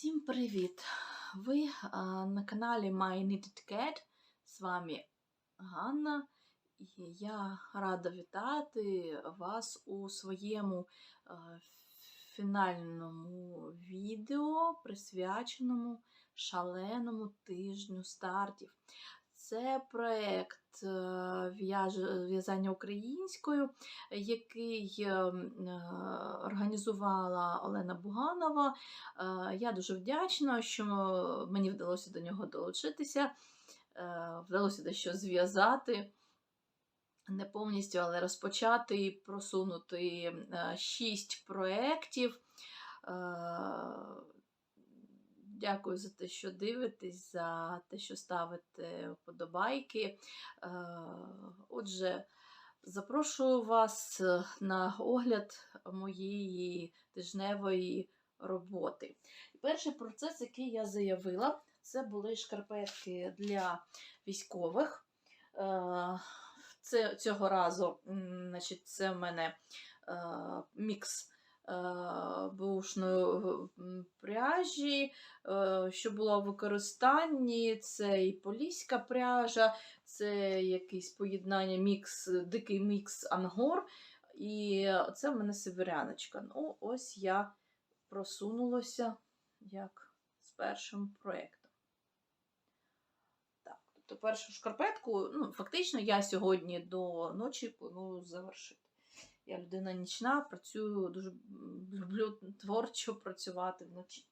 Всім привіт! Ви а, на каналі My Knitted Cat. З вами Ганна, і я рада вітати вас у своєму а, фінальному відео, присвяченому шаленому тижню стартів. Це проєкт е, в'язання українською, який е, е, організувала Олена Буганова. Я дуже вдячна, що мені вдалося до нього долучитися, вдалося дещо зв'язати. Не повністю, але розпочати і просунути шість проєктів. Дякую за те, що дивитесь, за те, що ставите вподобайки. Е, Отже, запрошую вас е, на огляд моєї тижневої роботи. Перший процес, який я заявила, це були шкарпетки для військових. Е, Це цього разу, значить, це в мене мікс бушної пряжі, е, що було в використанні. Це і поліська пряжа, це якийсь поєднання мікс, дикий мікс ангор. І це в мене северяночка. Ну, ось я просунулася як з першим проєктом. Так, тобто першу шкарпетку, ну, фактично, я сьогодні до ночі планую завершити. Я людина нічна, працюю, дуже люблю творчо працювати вночі.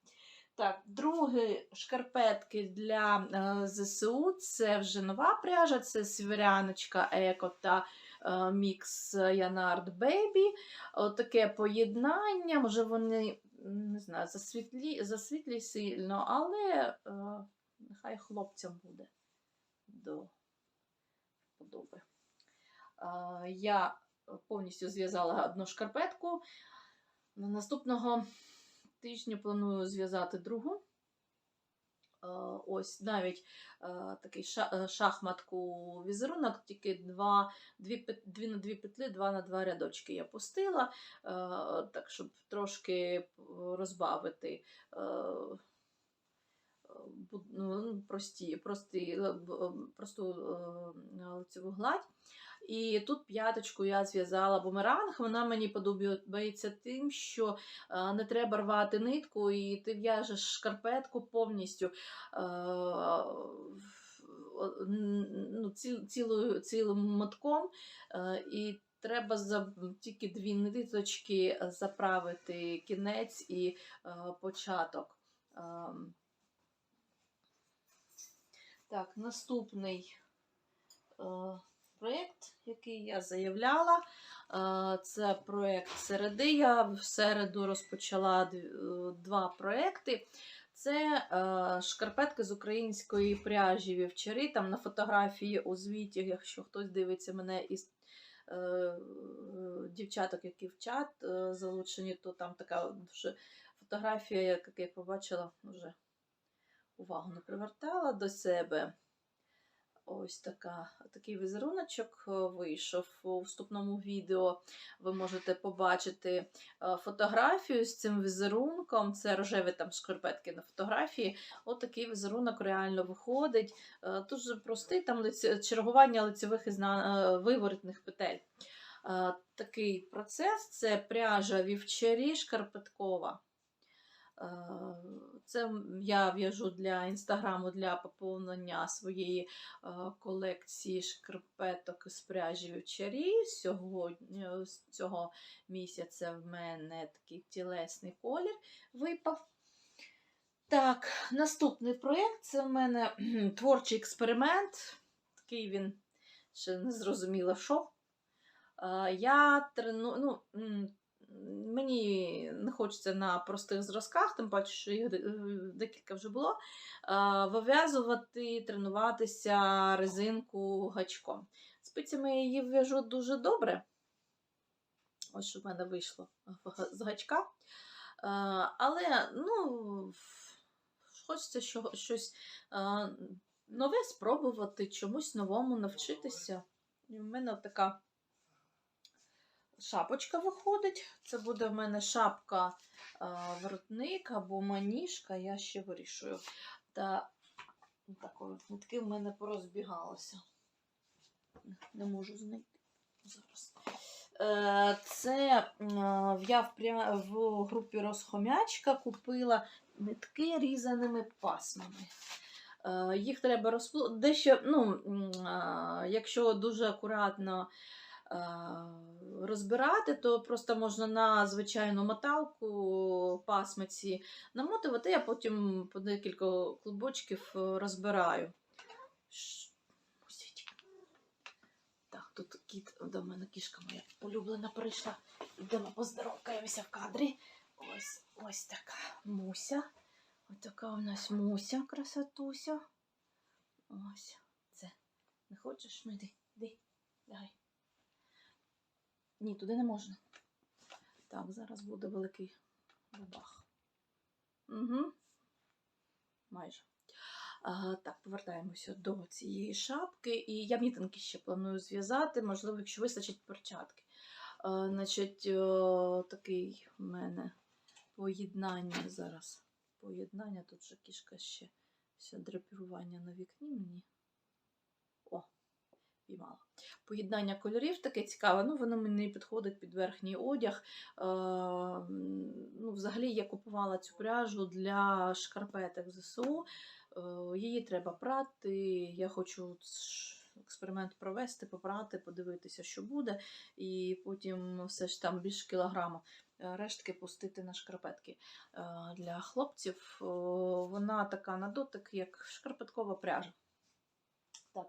Так, другі шкарпетки для е, ЗСУ це вже нова пряжа, це сіверяночка Еко та е, мікс Янард Бейбі. Отаке поєднання, може вони не знаю, засвітлі, засвітлі сильно, але е, нехай хлопцям буде до вподоби. Е, я повністю зв'язала одну шкарпетку. На наступного тижня планую зв'язати другу. Е, Ось навіть е, такий е, шахматку візерунок, тільки два, дві, дві на дві петлі, два на два рядочки я пустила, так, щоб трошки розбавити ну, прості, прості, просту лицеву гладь. І тут п'яточку я зв'язала бумеранг. Вона мені подобається тим, що е, не треба рвати нитку, і ти в'яжеш шкарпетку повністю е, ну, ці- цілою, цілим мотком. е, І треба за тільки дві ниточки заправити кінець і початок. Ем, Так, наступний проєкт, який я заявляла, е, це проєкт середи. Я в середу розпочала е, два проєкти. Це е, шкарпетки з української пряжі вівчарі. Там на фотографії у звіті, якщо хтось дивиться мене із дівчаток, які в чат залучені, то там така дуже фотографія, як я побачила, вже увагу не привертала до себе. Ось така, такий візеруночок е, вийшов у вступному відео. Ви можете побачити е, фотографію з цим візерунком. Це рожеві там шкарпетки на фотографії. От такий візерунок реально виходить. Е, Дуже простий, там чергування лицевих і е, виворотних петель. Е, Такий процес це пряжа вівчарі шкарпеткова. Е, Це я в'яжу для інстаграму для поповнення своєї е, колекції шкарпеток з пряжі вівчарі. Сьогодні е, цього місяця в мене такий тілесний колір випав. Так, наступний проєкт це в мене творчий експеримент. Такий він ще не зрозуміло, що. Е, Я трену, ну, мені не хочеться на простих зразках, тим паче, що їх декілька вже було. е, Вив'язувати, тренуватися резинку гачком. Спицями я її в'яжу дуже добре. Ось що в мене вийшло з гачка. Е, Але, ну, хочеться щось е, нове спробувати, чомусь новому навчитися. В мене така шапочка виходить. Це буде в мене шапка е, воротник або маніжка, я ще вирішую. Та такої нитки в мене порозбігалося. Не можу знайти зараз. Е, Це е, я в, групі Розхомячка купила нитки різаними пасмами. Їх треба розплу... дещо, ну, якщо дуже акуратно розбирати, то просто можна на звичайну моталку пасмиці намотувати, а потім по декілька клубочків е, розбираю. Так, тут кіт до мене кішка моя улюблена прийшла. Йдемо поздоровкаємося в кадрі. Ось ось така муся. Ось така у нас муся, красотуся. Ось це. Не хочеш? Ну йди, йди, лягай. Ні, туди не можна. Так, зараз буде великий бабах. Угу. Майже. А, так, повертаємося до цієї шапки. І я мітинки ще планую зв'язати, можливо, якщо вистачить перчатки. А, значить, о, такий в мене поєднання зараз. Поєднання, тут же кішка ще все драпірування на вікні мені. Поєднання кольорів таке цікаве. Ну, воно мені підходить під верхній одяг. Е, ну, взагалі я купувала цю пряжу для шкарпеток ЗСУ. Е, Її треба прати. Я хочу експеримент провести, попрати, подивитися, що буде, і потім все ж там більш кілограму. е, Рештки пустити на шкарпетки Е, для хлопців. Вона така на дотик, як шкарпеткова пряжа. Так.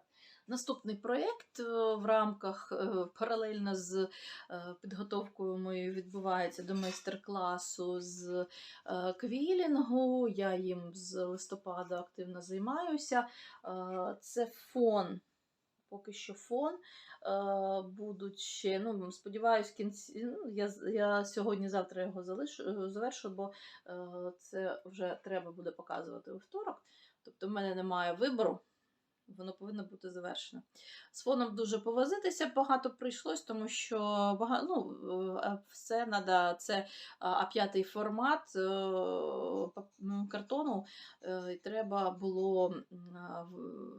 Наступний проєкт е, в рамках е, паралельно з е, підготовкою моєю відбувається до майстер-класу з квілінгу. Я їм з листопада активно займаюся. Це фон. Поки що фон. Будуть ще, ну, сподіваюсь, кінці. Ну, я, я сьогодні-завтра його залишу, завершу, бо це вже треба буде показувати у вівторок. Тобто в мене немає вибору, воно повинно бути завершено. З фоном дуже повозитися багато прийшлось, тому що бага... ну, е, все треба, це А5 формат е, м, картону, е, і треба було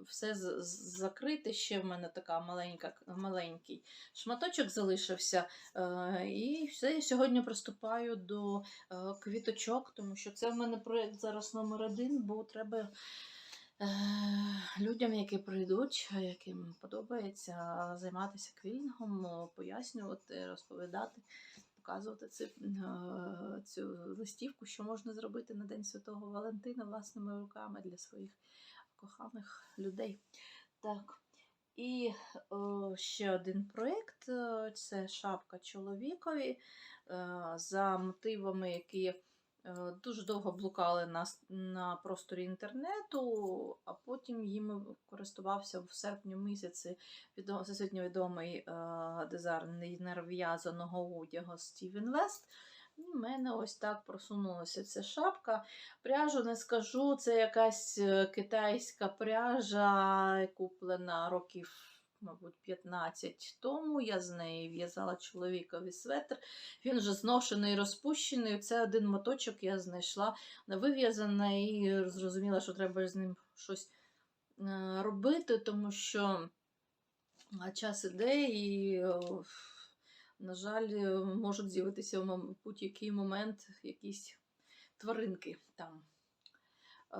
все закрити. Ще в мене така маленька, маленький шматочок залишився. Е, І все, я сьогодні приступаю до е, квіточок, тому що це в мене проєкт зараз номер один, бо треба е, людям, які прийдуть, яким подобається займатися квілінгом, пояснювати, розповідати, показувати цю, е, цю листівку, що можна зробити на День Святого Валентина власними руками для своїх коханих людей. Так. І о, ще один проєкт е, це шапка чоловікові е, за мотивами, які е, дуже довго блукали на, на просторі інтернету, а потім їм користувався в серпні місяці відомо, всесвітньо відомий е, дизайнер в'язаного одягу Стівен Вест. І в мене ось так просунулася ця шапка. Пряжу не скажу, це якась е, китайська пряжа, куплена років, мабуть, 15 тому. Я з неї в'язала чоловікові светр. Він вже зношений, розпущений. Це один моточок я знайшла вив'язана і зрозуміла, що треба з ним щось е, робити, тому що час іде і. На жаль, е, можуть з'явитися в будь-який момент якісь тваринки там е,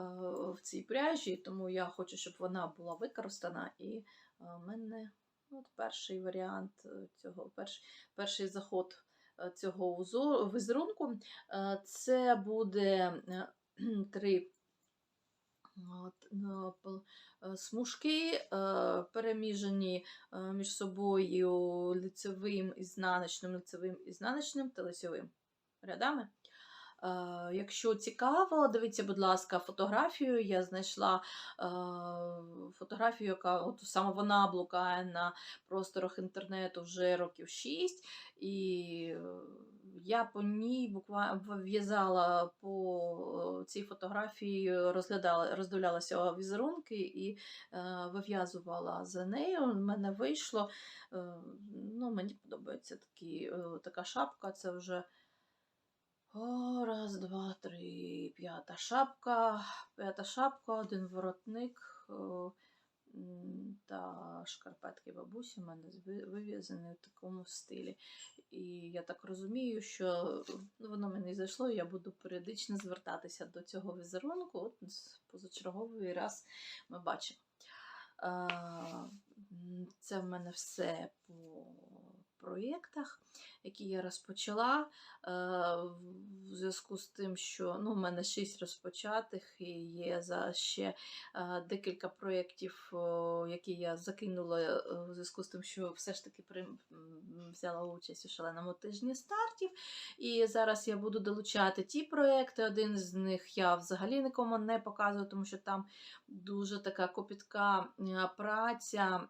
в цій пряжі, тому я хочу, щоб вона була використана. І е, мене ну, от перший варіант е, цього, перш, перший заход е, цього візерунку. Е, Це буде е, три е, е, смужки, е, переміжені е, між собою лицевим, ізнаночним, лицевим, ізнаночним та лицевим рядами. Е, Якщо цікаво, дивіться, будь ласка, фотографію. Я знайшла е, фотографію, яка от саме вона блукає на просторах інтернету вже років 6. І е, я по ній буквально в'язала по цій фотографії, розглядала, роздивлялася візерунки і вив'язувала за нею. У мене вийшло. Ну, мені подобається такі, така шапка. Це вже о, раз, два, три, п'ята шапка, п'ята шапка, один воротник та шкарпетки бабусі у мене вив'язані в такому стилі. І я так розумію, що воно мені зайшло, і я буду періодично звертатися до цього візерунку. От позачерговий раз ми бачимо. Це в мене все по проєктах, які я розпочала. Е, В зв'язку з тим, що ну, у мене шість розпочатих і є за ще е, декілька проєктів, які я закинула е, в зв'язку з тим, що все ж таки взяла участь у шаленому тижні стартів. І зараз я буду долучати ті проєкти. Один з них я взагалі нікому не показую, тому що там дуже така копітка праця,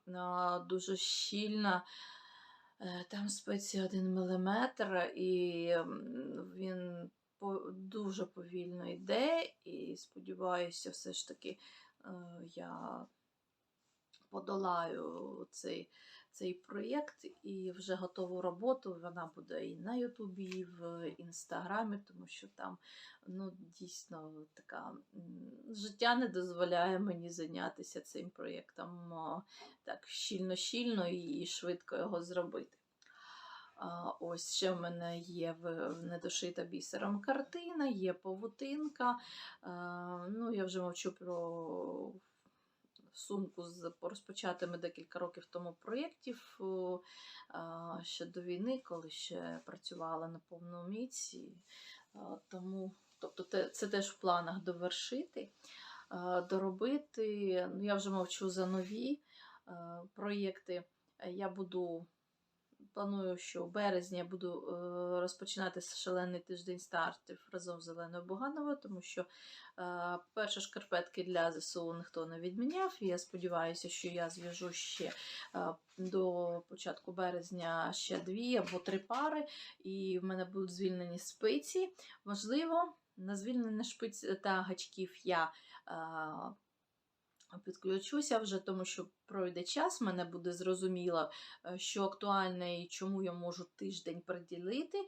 дуже щільна. Е, Там спиться один міліметр, і він дуже повільно йде, і сподіваюся, все ж таки е, я подолаю цей, цей проєкт і вже готову роботу. Вона буде і на Ютубі, і в Інстаграмі, тому що там ну, дійсно така життя не дозволяє мені зайнятися цим проєктом так щільно-щільно і швидко його зробити. Ось ще в мене є недошита бісером картина, є павутинка. Ну, я вже мовчу про сумку з розпочатими декілька років тому проєктів ще до війни, коли ще працювала на повному міці. Тому, тобто, це теж в планах довершити, доробити. Ну, я вже мовчу за нові проєкти. Я буду Планую, що в березні я буду е, розпочинати шалений тиждень стартів разом з Оленою Богановою, тому що е, перші шкарпетки для ЗСУ ніхто не відміняв. І я сподіваюся, що я зв'яжу ще е, до початку березня ще дві або три пари, і в мене будуть звільнені спиці. Можливо, на звільнення шпиць та гачків я. Підключуся вже, тому що пройде час, мене буде зрозуміло, е, що актуальне і чому я можу тиждень приділити, е,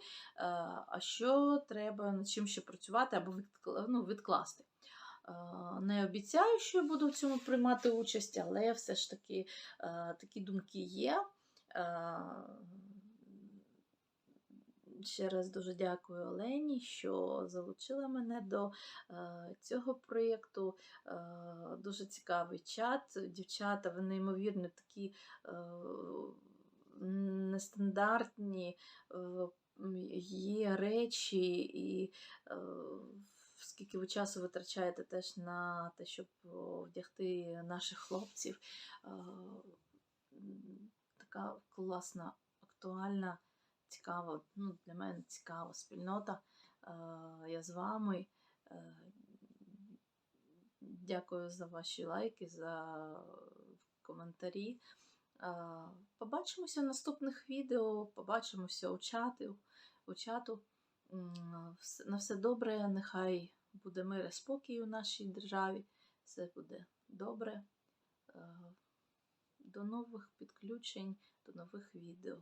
а що треба над чим ще працювати або ну, відкласти. Е, Не обіцяю, що я буду в цьому приймати участь, але все ж таки такі думки є. Ще раз дуже дякую Олені, що залучила мене до е, цього проєкту. Е, дуже цікавий чат. Дівчата, вони неймовірно такі е, нестандартні, є речі, і скільки ви часу витрачаєте теж на те, щоб вдягти наших хлопців. Така класна, актуальна, цікава, ну, для мене цікава спільнота. Е, Я з вами. Е, Дякую за ваші лайки, за коментарі. Е, Побачимося в наступних відео, побачимося у чату. У чату. На все добре, нехай буде мир і спокій у нашій державі. Все буде добре. До нових підключень, до нових відео.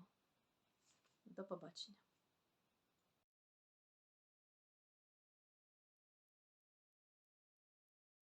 До побачення.